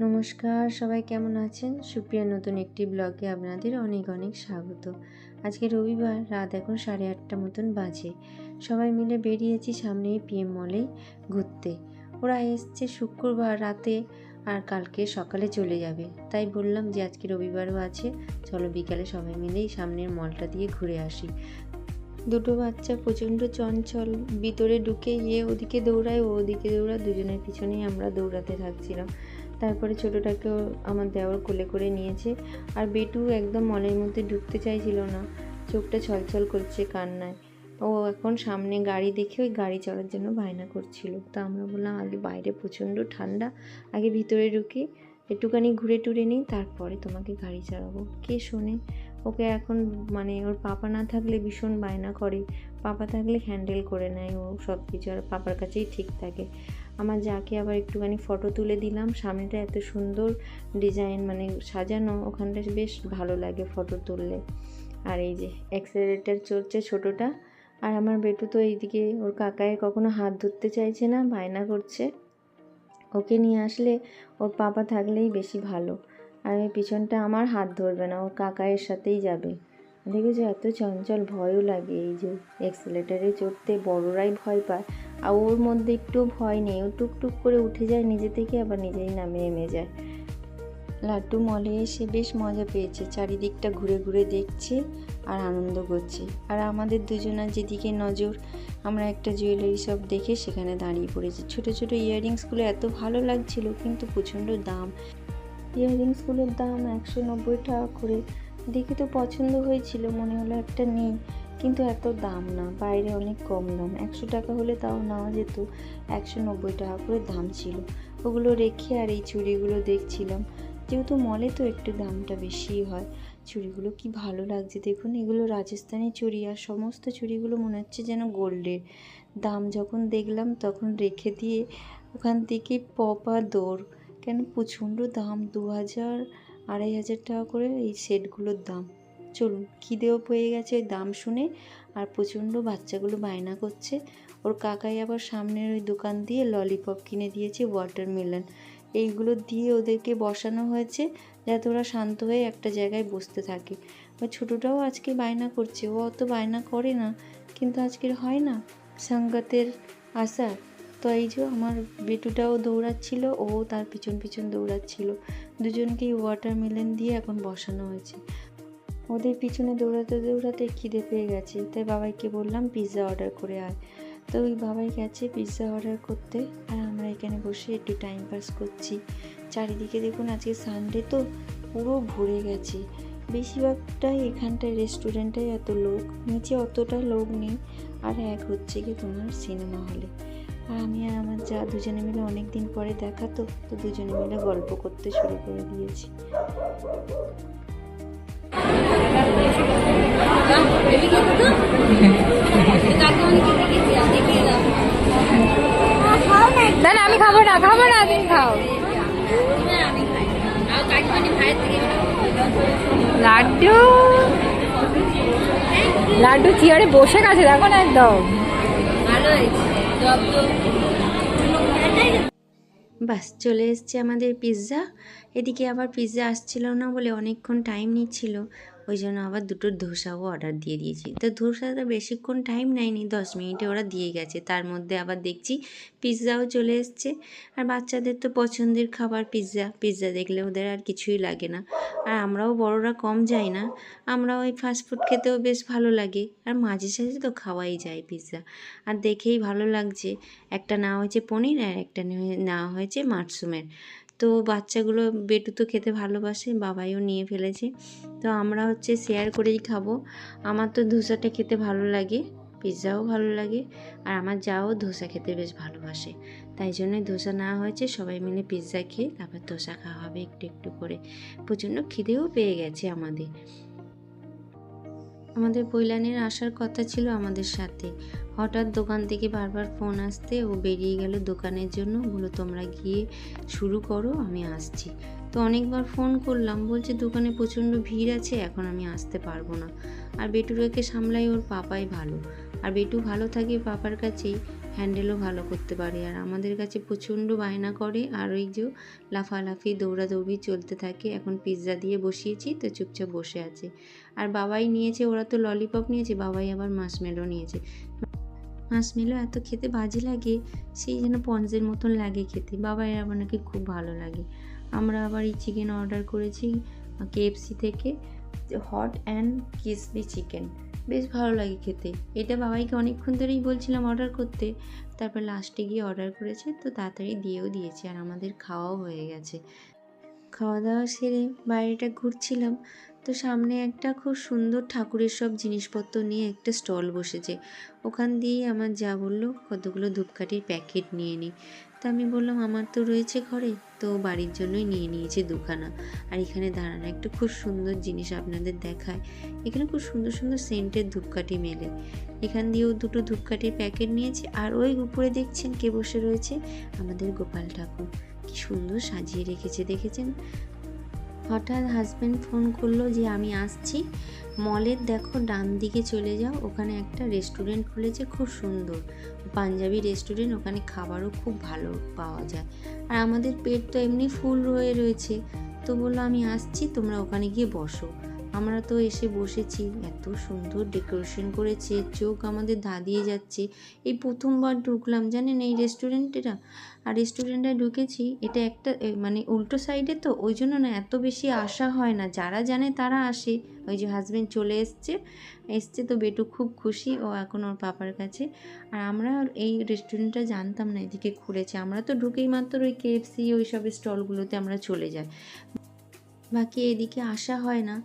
নমস্কার, সবাই কেমন আছেন? সুপ্রিয়া নতুন একটি ব্লগে আপনাদের অনেক অনেক স্বাগত। আজকে রবিবার, রাত এখন সাড়ে আটটা মতন বাজে। সবাই মিলে বেরিয়েছি সামনেই পিএম মলে ঘুরতে। ওরা এসছে শুক্রবার রাতে আর কালকে সকালে চলে যাবে। তাই বললাম যে আজকে রবিবারও আছে। চলো বিকালে সবাই মিলেই সামনের মলটা দিয়ে ঘুরে আসি। দুটো বাচ্চা প্রচণ্ড চঞ্চল, ভিতরে ঢুকে গিয়ে ওদিকে দৌড়ায়, ও ওদিকে দৌড়ায়, দুজনের পিছনেই আমরা দৌড়াতে থাকছিলাম। তারপরে ছোটোটাকেও আমার দেওয়ার কোলে করে নিয়েছে। আর বেটু একদম মলের মধ্যে ঢুকতে চাইছিল না। চোখটা ছলছল করছে কান্নায়। ও এখন সামনে গাড়ি দেখে ওই গাড়ি চড়ার জন্য বায়না করছিল। তা আমরা বললাম, আগে বাইরে প্রচণ্ড ঠান্ডা, আগে ভিতরে ঢুকি, একটুখানি ঘুরে টুরে নিই, তারপরে তোমাকে গাড়ি চালাবো। কে শোনে? ওকে এখন মানে ওর পাপা না থাকলে ভীষণ বায়না করে। পাপা থাকলে হ্যান্ডেল করে নেয় ও সব কিছু আর পাপার কাছেই ঠিক থাকে। আমার যাকে আবার একটুখানি ফটো তুলে দিলাম। সামনেটা এত সুন্দর ডিজাইন মানে সাজানো, ওখানটা বেশ ভালো লাগে ফটো তুললে। আর এই যে অ্যাক্সেলেটার চলছে ছোটোটা। আর আমার বেটু তো এইদিকে, ওর কাকায় কখনো হাত ধরতে চাইছে না, বায়না করছে। ওকে নিয়ে আসলে ওর পাপা থাকলেই বেশি ভালো। আর পিছনটা আমার হাত ধরবে না, ওর কাকায়ের সাথেই যাবে। দেখেছ, এত চঞ্চল ভয়ও লাগে এই যে এক্সেলেটারে চড়তে, বড়রাই ভয় পায়। আর ওর মধ্যে একটু ভয় নেই, ও টুকটুক করে উঠে যায়, নিজে থেকে আবার নিজেই নামে নেমে যায়। লাড্ডু মলে এসে বেশ মজা পেয়েছে, চারিদিকটা ঘুরে ঘুরে দেখছে আর আনন্দ করছে। আর আমাদের দুজনের যেদিকে নজর, আমরা একটা জুয়েলারি শপ দেখে সেখানে দাঁড়িয়ে পড়েছি। ছোট ছোট ইয়াররিংসগুলো এত ভালো লাগছিল, কিন্তু প্রচণ্ড দাম। ইয়াররিংসগুলোর দাম একশো নব্বই টাকা করে। দেখে তো পছন্দ হয়েছিল, মনে হলো একটা নিই। কিন্তু এত দাম না, বাইরে অনেক কম দাম। একশো টাকা হলে তাও নেওয়া যেত, একশো নব্বই টাকা করে দাম ছিল। ওগুলো রেখে আর এই চুড়িগুলো দেখছিলাম। যেহেতু মলে তো একটু দামটা বেশিই হয়। চুড়িগুলো কি ভালো লাগছে দেখুন, এগুলো রাজস্থানি চুড়ি আর সমস্ত চুড়িগুলো মনে হচ্ছে যেন গোল্ডের। দাম যখন দেখলাম তখন রেখে দিয়ে ওখান থেকে পপা দৌড় কেন প্রচণ্ড দাম, দু হাজার আড়াই হাজার টাকা করে এই সেটগুলোর দাম। চলুন, খিদেও পেয়ে গেছে দাম শুনে আর প্রচণ্ড বাচ্চাগুলো বায়না করছে। ওর কাকাই আবার সামনের ওই দোকান দিয়ে ললিপপ কিনে দিয়েছে ওয়াটারমেলন এইগুলো দিয়ে ওদেরকে বসানো হয়েছে যাতে ওরা শান্ত হয়ে একটা জায়গায় বসতে থাকে। ওই ছোটোটাও আজকে বায়না করছে, ও অত বায়না করে না, কিন্তু আজকের হয় না। সাঙ্গাতের আশা। তো এই যে আমার বেটুটাও দৌড়াচ্ছিল, ও তার পিছন পিছন দৌড়াচ্ছিল। দুজনকেই ওয়াটারমেলন দিয়ে এখন বসানো হয়েছে। ওদের পিছনে দৌড়াতে দৌড়াতে খিদে পেয়ে গেছে, তাই বাবাইকে বললাম পিৎজা অর্ডার করে আয়। তো ওই বাবাই গেছে পিৎজা অর্ডার করতে, আর আমরা এখানে বসে একটু টাইম পাস করছি। চারিদিকে দেখুন, আজকে সানডে তো পুরো ভরে গেছে। বেশিরভাগটাই এখানটায় রেস্টুরেন্টে এত লোক, নিচে অতটা লোক নেই। আর এক হচ্ছে কি তোমার সিনেমা হলে আর আমি আর আমার যা দুজনে মিলে অনেক দিন পরে দেখা, তো তো দুজনে মিলে গল্প করতে শুরু করে দিয়েছি। না, আমি খাব না খাব না, তুমি খাও। লাড্ডু? লাড্ডু চেয়ারে বসে গেছে, দেখো না একদম। বাস চলে এসছে আমাদের পিৎজা এদিকে আবার পিৎজা আসছিল না বলে অনেকক্ষণ টাইম নিচ্ছিল। ওই জন্য আবার দুটো ধোসাও অর্ডার দিয়ে দিয়েছি। তো ধোসাটা বেশিক্ষণ টাইম নেয়নি, দশ মিনিটে ওরা দিয়ে গেছে। তার মধ্যে আবার দেখছি পিৎজাও চলে এসছে। আর বাচ্চাদের তো পছন্দের খাবার পিৎজা পিৎজা দেখলে ওদের আর কিছুই লাগে না। আর আমরাও বড়রা কম যাই না। আমরা ওই ফাস্টফুড খেতেও বেশ ভালো লাগে। আর মাঝে সাঝে তো খাওয়াই যায় পিৎজা আর দেখেই ভালো লাগছে। একটা নেওয়া হয়েছে পনির আর একটা নেওয়া- হয়েছে মাশরুমের। তো বাচ্চাগুলো বেটু তো খেতে ভালোবাসে, বাবাইও নিয়ে ফেলেছে। তো আমরা হচ্ছে শেয়ার করেই খাব। আমার তো ধোসাটা খেতে ভালো লাগে, পিৎজাও ভালো লাগে, আর আমার যাও ধোসা খেতে বেশ ভালোবাসে। তাই জন্যই ধোসা না হয়েছে, সবাই মিলে পিৎজা খেয়ে তারপর ধোসা খাওয়া হবে একটু একটু করে। প্রচণ্ড খিদেও পেয়ে গেছে আমাদের। আমাদের পৈলানের আসার কথা ছিল আমাদের সাথে। হঠাৎ দোকান থেকে বারবার ফোন আসতে ও বেরিয়ে গেল দোকানের জন্য, বলো তোমরা গিয়ে শুরু করো, আমি আসছি। তো অনেকবার ফোন করলাম, বলছে দোকানে প্রচণ্ড ভিড় আছে, এখন আমি আসতে পারব না। আর বেটুরাকে সামলাই ওর পাপাই ভালো। আর বেটু ভালো থাকে পাপার কাছেই হ্যান্ডেলও ভালো করতে পারে। আর আমাদের কাছে প্রচণ্ড বায়না করে। আর ওই যে লাফালাফি, দৌড়াদৌড়ি চলতে থাকে। এখন পিৎজা দিয়ে বসিয়েছি, তো চুপচাপ বসে আছে। আর বাবাই নিয়েছে, ওরা তো ললিপপ নিয়েছে, বাবাই আবার মাসমেলো নিয়েছে। মাসমেলো এত খেতে বাজে লাগে, সেই যেন পঞ্জের মতন লাগে খেতে। বাবাই আবার নাকি খুব ভালো লাগে। আমরা আবার এই চিকেন অর্ডার করেছি কেএফসি থেকে হট অ্যান্ড ক্রিসপি চিকেন বেশ ভালো লাগে খেতে। এটা বাবাইকে অনেকক্ষণ ধরেই বলছিলাম অর্ডার করতে। তারপর লাস্টে গিয়ে অর্ডার করেছে, তো তাড়াতাড়ি দিয়েও দিয়েছে আর আমাদের খাওয়াও হয়ে গেছে। খাওয়া দাওয়া সেরে বাইরেটা ঘুরছিলাম। তো সামনে একটা খুব সুন্দর ঠাকুরের সব জিনিসপত্র নিয়ে একটা স্টল বসেছে। ওখান দিয়েই আমার যা বলল, কতগুলো ধূপকাঠির প্যাকেট নিয়ে নিই তা আমি বললাম, আমার তো রয়েছে ঘরে। তো বাড়ির জন্যই নিয়ে নিয়েছে দুখানা। আর এখানে দাঁড়ানো, একটা খুব সুন্দর জিনিস আপনাদের দেখায়। এখানে খুব সুন্দর সুন্দর সেন্টের ধূপকাঠি মেলে। এখান দিয়েও দুটো ধূপকাঠির প্যাকেট নিয়েছে। আর ওই উপরে দেখছেন কে বসে রয়েছে? আমাদের গোপাল ঠাকুর। কি সুন্দর সাজিয়ে রেখেছে, দেখেছেন? হঠাৎ হাজব্যান্ড ফোন করল যে, আমি আসছি। মলের দেখো, ডান দিকে চলে যাও। ওখানে একটা রেস্টুরেন্ট খুলেছে, খুব সুন্দর। পাঞ্জাবি রেস্টুরেন্ট ওখানে খাবারও খুব ভালো পাওয়া যায়। আর আমাদের পেট তো এমনি ফুল হয়ে রয়েছে। তো বলল, আমি আসছি, তোমরা ওখানে গিয়ে বসো। আমরা তো এসে বসেছি, এত সুন্দর ডেকোরেশন করেছে, চোখ আমাদের ধাঁধিয়ে যাচ্ছে। এই প্রথমবার ঢুকলাম, জানেন এই রেস্টুরেন্টেরা আর রেস্টুরেন্টে ঢুকেছি, এটা একটা মানে উল্টো সাইডে তো, ওই জন্য না এত বেশি আসা হয় না। যারা জানে তারা আসে। ওই যে হাজব্যান্ড চলে এসছে এসছে তো বেটু খুব খুশি, ও এখন ওর পাপার কাছে। আর আমরা এই রেস্টুরেন্টটা জানতাম না, এদিকে খুলেছে আমরা তো ঢুকেই মাত্র ওই কেএফসি ওই সব স্টলগুলোতে আমরা চলে যাই। বাকি এদিকে আসা হয় না।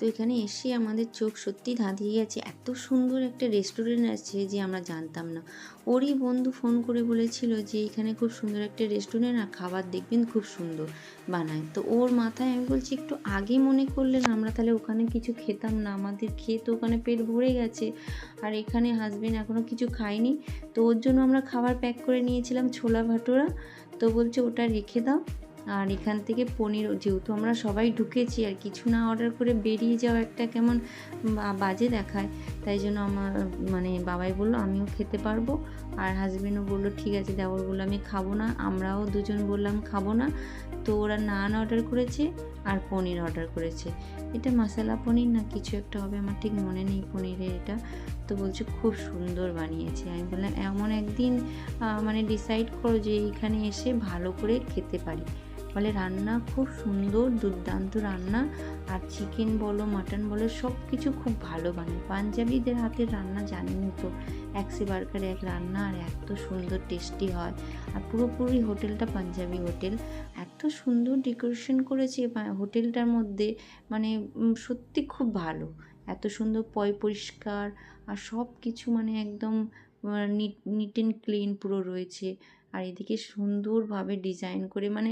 তো এখানে এসে আমাদের চোখ সত্যি ধাঁধিয়ে গেছে। এত সুন্দর একটা রেস্টুরেন্ট আছে যে আমরা জানতাম না। ওরই বন্ধু ফোন করে বলেছিল যে, এখানে খুব সুন্দর একটা রেস্টুরেন্ট আর খাবার দেখবেন, খুব সুন্দর বানায়। তো ওর মাথায় আমি বলছি, একটু আগে মনে করলেন আমরা তাহলে ওখানে কিছু খেতাম না, আমাদের খেয়ে তো ওখানে পেট ভরে গেছে। আর এখানে হাজবেন্ড এখনও কিছু খায়নি। তো ওর জন্য আমরা খাবার প্যাক করে নিয়েছিলাম ছোলা ভাটোরা। তো বলছে, ওটা রেখে দাও। আর এখান থেকে পনির, যেহেতু আমরা সবাই ঢুকেছি আর কিছু না অর্ডার করে বেরিয়ে যাওয়া একটা কেমন বাজে দেখায়, তাই জন্য আমার মানে বাবাই বলল, আমিও খেতে পারব। আর হাজবেন্ডও বলল, ঠিক আছে দেওয়ার বলল, আমি খাব না। আমরাও দুজন বললাম, খাব না। তো ওরা নান অর্ডার করেছে আর পনির অর্ডার করেছে। এটা মশালা পনির না কিছু একটা হবে, আমার ঠিক মনে নেই পনিরের এটা। তো বলছে, খুব সুন্দর বানিয়েছে। আমি বললাম, এমন একদিন মানে ডিসাইড করো যে এইখানে এসে ভালো করে খেতে পারি। ফলে রান্না খুব সুন্দর, দুর্দান্ত রান্না। আর চিকেন বলো মাটন বলো সব কিছু খুব ভালো বানায়। পাঞ্জাবিদের হাতের রান্না জানেনই তো, এক সে বার্কার এক রান্না আর এত সুন্দর টেস্টি হয়। আর পুরোপুরি হোটেলটা পাঞ্জাবি হোটেল। এত সুন্দর ডেকোরেশন করেছে হোটেলটার মধ্যে মানে সত্যি খুব ভালো। এত সুন্দর পয় পরিষ্কার, আর সব কিছু মানে একদম নিট নিট অ্যান্ড ক্লিন পুরো রয়েছে। আর এদিকে সুন্দরভাবে ডিজাইন করে মানে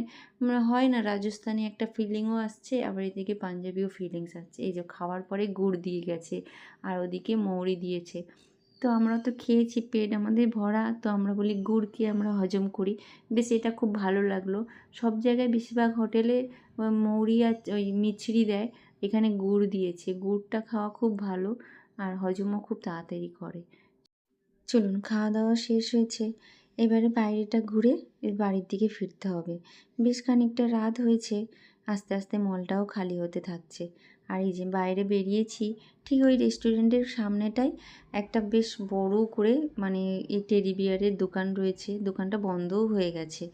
হয় না রাজস্থানি একটা ফিলিংও আসছে, আবার এদিকে পাঞ্জাবিও ফিলিংস আসছে। এই যে খাওয়ার পরে গুড় দিয়ে গেছে, আর ওদিকে মৌরি দিয়েছে। তো আমরা তো খেয়েছি পেট, আমাদের ভরা, তো আমরা বলি গুড় কি আমরা হজম করি। বেশ, এটা খুব ভালো লাগল। সব জায়গায় বেশিরভাগ হোটেলে মৌরি আর ওই মিছরি দেয়, এখানে গুড় দিয়েছে। গুড়টা খাওয়া খুব ভালো, আর হজমও খুব তাড়াতাড়ি করে। চলুন, খাওয়া দাওয়া শেষ হয়েছে। এবারে বাইরেটা ঘুরে বাড়ির দিকে ফিরতে হবে। বেশ খানিকটা রাত হয়েছে, আস্তে আস্তে মলটাও খালি হতে থাকছে। আর এই যে বাইরে বেরিয়েছি, ঠিক ওই রেস্টুরেন্টের সামনেটাই একটা বেশ বড় করে মানে এই টেডি বিয়ারের দোকান রয়েছে, দোকানটা বন্ধও হয়ে গেছে।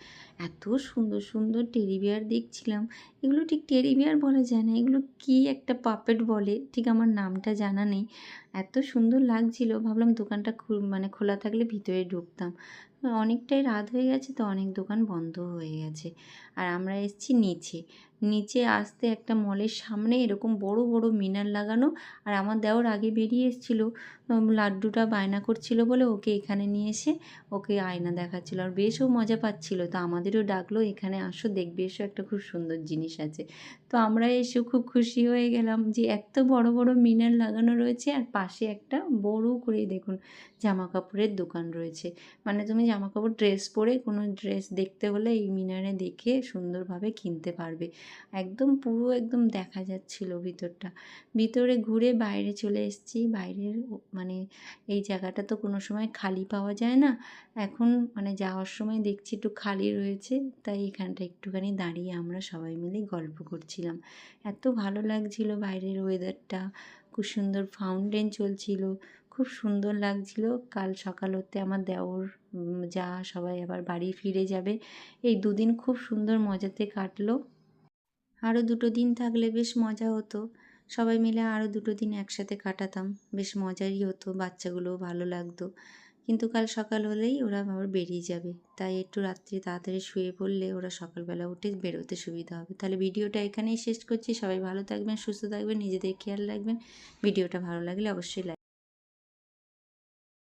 এত সুন্দর সুন্দর টেডি বিয়ার দেখছিলাম। এগুলো ঠিক টেডি বিয়ার বলা যায় না, এগুলো কি একটা পাপেট বলে, ঠিক আমার নামটা জানা নেই। এত সুন্দর লাগছিল, ভাবলাম দোকানটা মানে খোলা থাকলে ভিতরে ঢুকতাম। অনেকটাই রাত হয়ে গেছে তো অনেক দোকান বন্ধ হয়ে গেছে। আর আমরা এসেছি নিচে। নিচে আসতে একটা মলের সামনে এরকম বড় বড় মিনার লাগানো আর আমার দেওয়ার আগে বেরিয়ে এসেছিল। লাড্ডুটা বায়না করছিল বলে ওকে এখানে নিয়ে এসে ওকে আয়না দেখাচ্ছিল আর বেশও মজা পাচ্ছিল। তো আমাদেরও ডাকলো, এখানে আসো, দেখবে এসো, একটা খুব সুন্দর জিনিস আছে। তো আমরা এসেও খুব খুশি হয়ে গেলাম যে এত বড় বড় মিনার লাগানো রয়েছে আর পাশে একটা বড় করে দেখুন জামা কাপড়ের দোকান রয়েছে। মানে তুমি জামা কাপড় ড্রেস পরে কোনো ড্রেস দেখতে হলে এই মিনারে দেখে সুন্দরভাবে কিনতে পারবে। একদম পুরো একদম দেখা যাচ্ছিল ভিতরটা। ভিতরে ঘুরে বাইরে চলে এসেছি। বাইরের মানে এই জায়গাটা তো কোনো সময় খালি পাওয়া যায় না। এখন মানে যাওয়ার সময় দেখছি একটু খালি রয়েছে। তাই এখানটা একটুখানি দাঁড়িয়ে আমরা সবাই মিলে গল্প করছিলাম। এত ভালো লাগছিল বাইরের ওয়েদারটা খুব সুন্দর ফাউন্টেন চলছিল। খুব সুন্দর লাগছিল। কাল সকাল হতে আমার দেওর যা সবাই আবার বাড়ি ফিরে যাবে। এই দুদিন খুব সুন্দর মজাতে কাটলো। আরও দুটো দিন থাকলে বেশ মজা হতো। সবাই মিলে আরও দুটো দিন একসাথে কাটাতাম। বেশ মজারই হতো, বাচ্চাগুলোও ভালো লাগতো। কিন্তু কাল সকাল হলেই ওরা আবার বেরিয়ে যাবে। তাই একটু রাত্রে তাড়াতাড়ি শুয়ে পড়লে ওরা সকালবেলা উঠে বেরোতে সুবিধা হবে। তাহলে ভিডিওটা এখানেই শেষ করছি। সবাই ভালো থাকবেন, সুস্থ থাকবেন, নিজেদের খেয়াল রাখবেন। ভিডিওটা ভালো লাগলে অবশ্যই